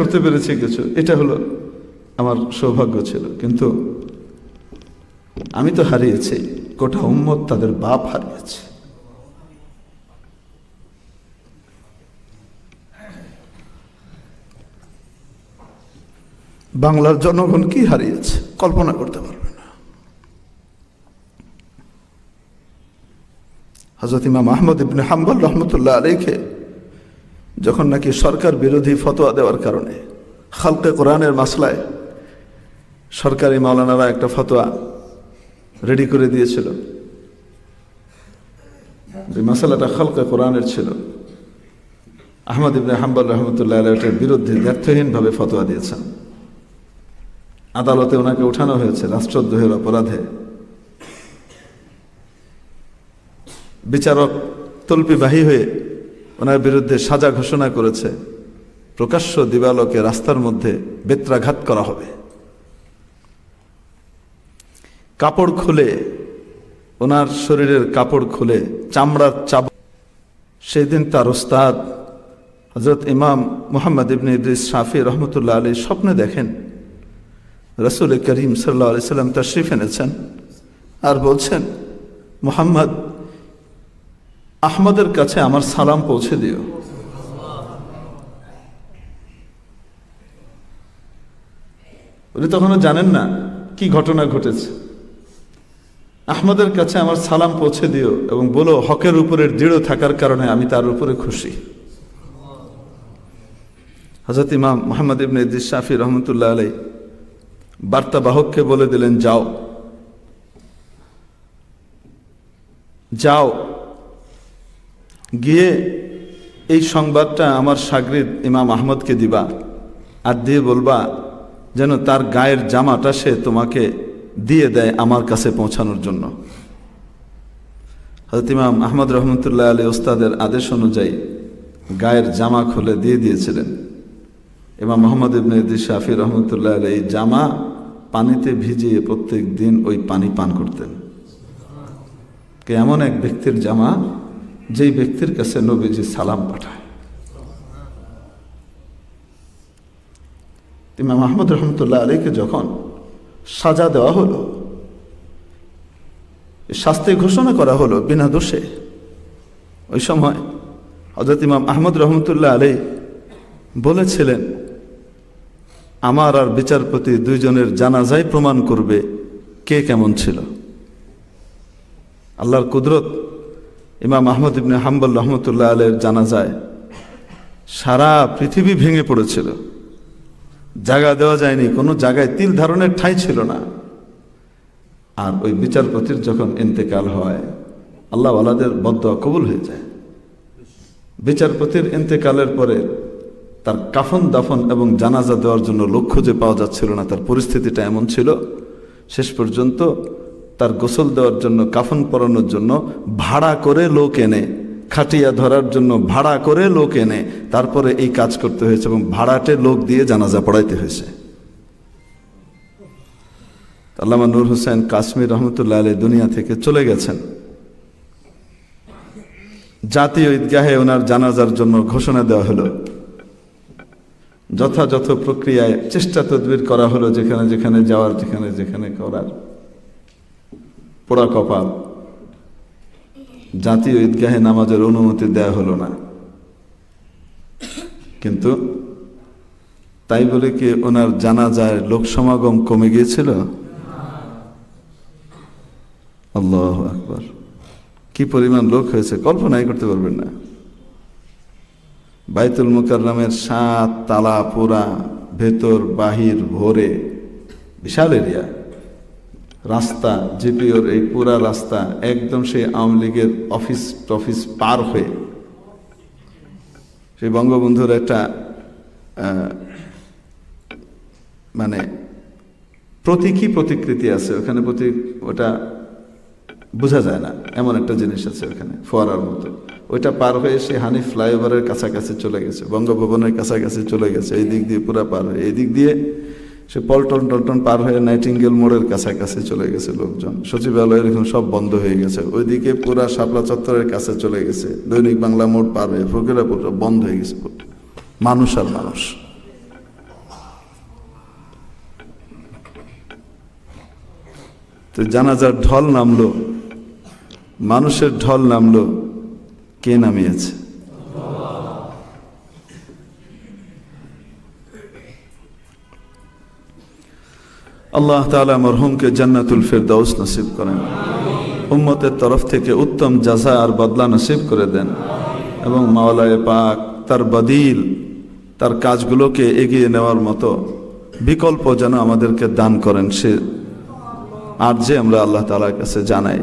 করতে পেরেছি কিছু, এটা হলো আমার সৌভাগ্য ছিল। কিন্তু আমি তো হারিয়েছি, গোটা উম্মত তাদের বাপ হারিয়েছে। বাংলার জনগণ কি হারিয়েছে, কল্পনা করতে পারবে না। হজরত ইমাম আহমদ ইবনে হাম্বল রহমতুল্লাহ আলীকে যখন নাকি সরকার বিরোধী ফতোয়া দেওয়ার কারণে খালকে কোরআনের মাসলায় সরকারি মাওলানারা একটা ফতোয়া রেডি করে দিয়েছিল। যে মশালাটা খালকে কোরআনের ছিল। আহমদ ইবনে হাম্বল রহমতুল্লাহ আলহের বিরুদ্ধে ব্যর্থহীনভাবে ফতোয়া দিয়েছেন। আদালতে ওনাকে উঠানো হয়েছে রাষ্ট্রদ্রোহের অপরাধে। বিচারক তল্পিবাহী হয়ে ওনার বিরুদ্ধে সাজা ঘোষণা করেছে। প্রকাশ্য দিবালোকে রাস্তার মধ্যে বেত্রাঘাত করা হবে। কাপড় খুলে, ওনার শরীরের কাপড় খুলে, চামড়ার চাব সেই দিন তার ওস্তাদ হজরত ইমাম মোহাম্মদ ইবনে ইদ্রিস শাফি রহমতুল্লাহ আলী স্বপ্নে দেখেন। রসুল করিম সাল্লা আলি সাল্লাম তশরিফ এনেছেন আর বলছেন, মোহাম্মদ আহমদের কাছে আমার সালাম পৌঁছে দিও। উনি তখনও জানেন না কি ঘটনা ঘটেছে। আহমদের কাছে আমার সালাম পৌঁছে দিও এবং বলো, হকের উপরে দৃঢ় থাকার কারণে আমি তার উপরে খুশি। হজরত ইমাম মোহাম্মদ ইবনে ইদ্দিস শাফি রহমতুল্লাহ আলাই বার্তাবাহককে বলে দিলেন, যাও। যাও। গিয়ে এই সংবাদটা আমার সাগরিদ ইমাম আহমদকে দিবা আর দিয়ে বলবা যেন তার গায়ের জামাটা সে তোমাকে দিয়ে দেয় আমার কাছে পৌঁছানোর জন্য। হজরত ইমাম আহমদ রহমতুল্লাহ আলী ওস্তাদের আদেশ অনুযায়ী গায়ের জামা খুলে দিয়ে দিয়েছিলেন। ইমাম মোহাম্মদ ইবনে শাফি রহমতুল্লাহ আলী এই জামা পানিতে ভিজিয়ে প্রত্যেক দিন ওই পানি পান করতেন। কে এমন এক ব্যক্তির জামা যেই ব্যক্তির কাছে নবীজি সালাম পাঠায়। ইমাম আহমদ রহমতুল্লাহ আলীকে যখন সাজা দেওয়া হলো শাস্তি ঘোষণা করা হলো বিনা দোষে, ওই সময় হজরত ইমাম আহমদ রহমতুল্লাহ আলী বলেছিলেন, আমার আর বিচারপতি দুইজনের জানাজাই প্রমাণ করবে কে কেমন ছিল। আল্লাহর কুদরত ইমাম আহমদ ইবনে হাম্বল রহমতুল্লাহ আলের জানাজায় সারা পৃথিবী ভেঙে পড়েছিল। জায়গা দেওয়া যায়নি, কোনো জায়গায় তিল ধারণের ঠাঁই ছিল না। আর ওই বিচারপতির যখন ইন্তেকাল হয়, আল্লাহ আলাদের বদ্ধ কবুল হয়ে যায়। বিচারপতির ইন্তেকালের পরে তার কাফন দাফন এবং জানাজা দেওয়ার জন্য লক্ষ্য যে পাওয়া যাচ্ছিল না, তার পরিস্থিতিটা এমন ছিল, শেষ পর্যন্ত তার গোসল দেওয়ার জন্য, কাফন পরানোর জন্য ভাড়া করে লোক এনে, খাটিয়া ধরার জন্য ভাড়া করে লোক এনে, তারপরে এই কাজ করতে হয়েছে এবং ভাড়াটে লোক দিয়ে জানাজা পড়াইতে হয়েছে। আল্লামা নূর হোসেন কাশ্মীর রহমতুল্লাহ আলী দুনিয়া থেকে চলে গেছেন। জাতীয় ঈদগাহে ওনার জানাজার জন্য ঘোষণা দেওয়া হলো। যথাযথ প্রক্রিয়ায় চেষ্টা তদবির করা হলো যেখানে যেখানে যাওয়ার, যেখানে যেখানে করার। পোড়া কপাল। জাতীয় ঈদগাহে নামাজের অনুমতি দেয়া হলো না। কিন্তু তাই বলে কি ওনার জানাজায় লোক সমাগম কমে গিয়েছিল? আল্লাহ আকবর। কি পরিমাণ লোক হয়েছে, কল্পনাই করতে পারবেন না। বাইতুল মুকাররমের সাত তালা পোড়া ভেতর, বাহির, ভোরে, বিশাল এরিয়া। রাস্তা, জিপিওর এই পুরা রাস্তা একদম সেই আওয়ামী লীগের অফিস টফিস পার হয়ে। সেই বঙ্গবন্ধুর একটা মানে প্রতীকী প্রতিকৃতি আছে ওখানে প্রতি, ওটা বোঝা যায় না। এমন একটা জিনিস আছে ওখানে, ফোয়ারার মতো। ওইটা পার হয়ে সে হানি ফ্লাইওভারের কাছাকাছি চলে গেছে, বঙ্গভবনের কাছাকাছি চলে গেছে, এই দিক দিয়ে পুরা পার হয়ে। এই দিক দিয়ে সে পল্টন টলটন পার হয়ে নাইটিঙ্গেল মোড়ের কাছাকাছি চলে গেছে লোকজন। সচিবালয়ের এখন সব বন্ধ হয়ে গেছে। ওইদিকে পুরা শাপলা চত্বরের কাছে চলে গেছে। দৈনিক বাংলা মোড় পার হয়ে ফকিরাপুর বন্ধ হয়ে গেছে মানুষ আর মানুষ। তো জানাজার ঢল নামলো। মানুষের ঢল নামলো। কে নামিয়েছে? আল্লাহ তালা মরহুমকে জান্নাতুল ফেরদাউস নসিব করেন। উম্মতের তরফ থেকে উত্তম যাজা আর বদলা নসিব করে দেন এবং মাওলায় পাক তার বদিল, তার কাজগুলোকে এগিয়ে নেওয়ার মতো বিকল্প যেন আমাদেরকে দান করেন সে। আর যে আমরা আল্লাহ তালার কাছে জানাই।